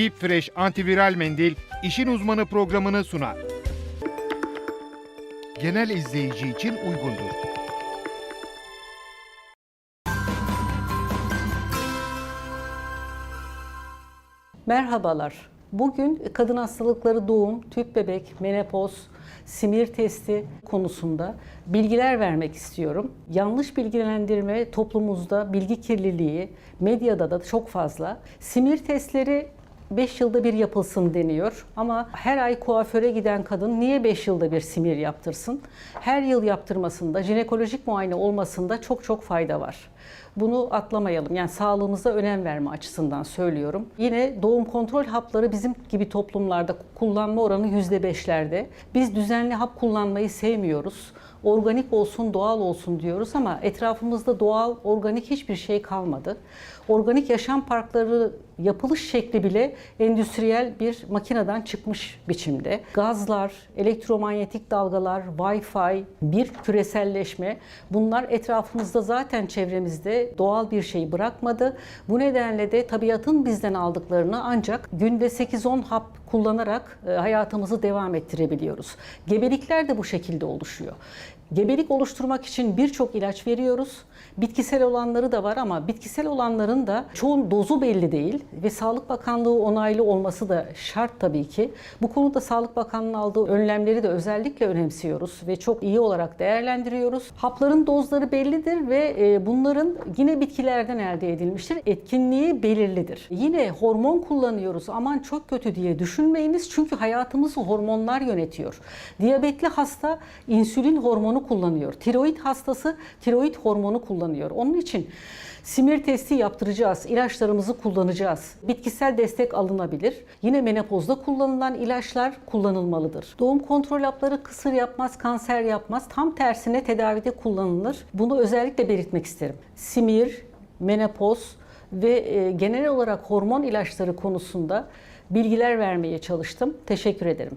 Deep Fresh antiviral mendil işin uzmanı programını sunar. Genel izleyici için uygundur. Merhabalar. Bugün kadın hastalıkları doğum, tüp bebek, menopoz, simir testi konusunda bilgiler vermek istiyorum. Yanlış bilgilendirme toplumumuzda bilgi kirliliği, medyada da çok fazla. Simir testleri 5 yılda bir yapılsın deniyor. Ama her ay kuaföre giden kadın niye 5 yılda bir simir yaptırsın? Her yıl yaptırmasında, jinekolojik muayene olmasında çok çok fayda var. Bunu atlamayalım. Yani sağlığımıza önem verme açısından söylüyorum. Yine doğum kontrol hapları bizim gibi toplumlarda kullanma oranı %5'lerde. Biz düzenli hap kullanmayı sevmiyoruz. Organik olsun, doğal olsun diyoruz ama etrafımızda doğal, organik hiçbir şey kalmadı. Organik yaşam parkları yapılış şekli bile endüstriyel bir makineden çıkmış biçimde. Gazlar, elektromanyetik dalgalar, Wi-Fi, bir küreselleşme bunlar etrafımızda zaten çevremizde doğal bir şey bırakmadı. Bu nedenle de tabiatın bizden aldıklarını ancak günde 8-10 hap kullanarak e, hayatımızı devam ettirebiliyoruz. Gebelikler de bu şekilde oluşuyor. Gebelik oluşturmak için birçok ilaç veriyoruz. Bitkisel olanları da var ama bitkisel olanların da çoğun dozu belli değil ve Sağlık Bakanlığı onaylı olması da şart tabii ki. Bu konuda Sağlık Bakanlığı'nın aldığı önlemleri de özellikle önemsiyoruz ve çok iyi olarak değerlendiriyoruz. Hapların dozları bellidir ve e, bunların yine bitkilerden elde edilmiştir. Etkinliği belirlidir. Yine hormon kullanıyoruz aman çok kötü diye düşünmeyiniz çünkü hayatımızı hormonlar yönetiyor. Diyabetli hasta insülin hormonu kullanıyor. Tiroid hastası tiroid hormonu kullanıyor. Onun için simir testi yaptıracağız. ilaçlarımızı kullanacağız. Bitkisel destek alınabilir. Yine menopozda kullanılan ilaçlar kullanılmalıdır. Doğum kontrol hapları kısır yapmaz, kanser yapmaz. Tam tersine tedavide kullanılır. Bunu özellikle belirtmek isterim. Simir, menopoz ve e, genel olarak hormon ilaçları konusunda bilgiler vermeye çalıştım. Teşekkür ederim.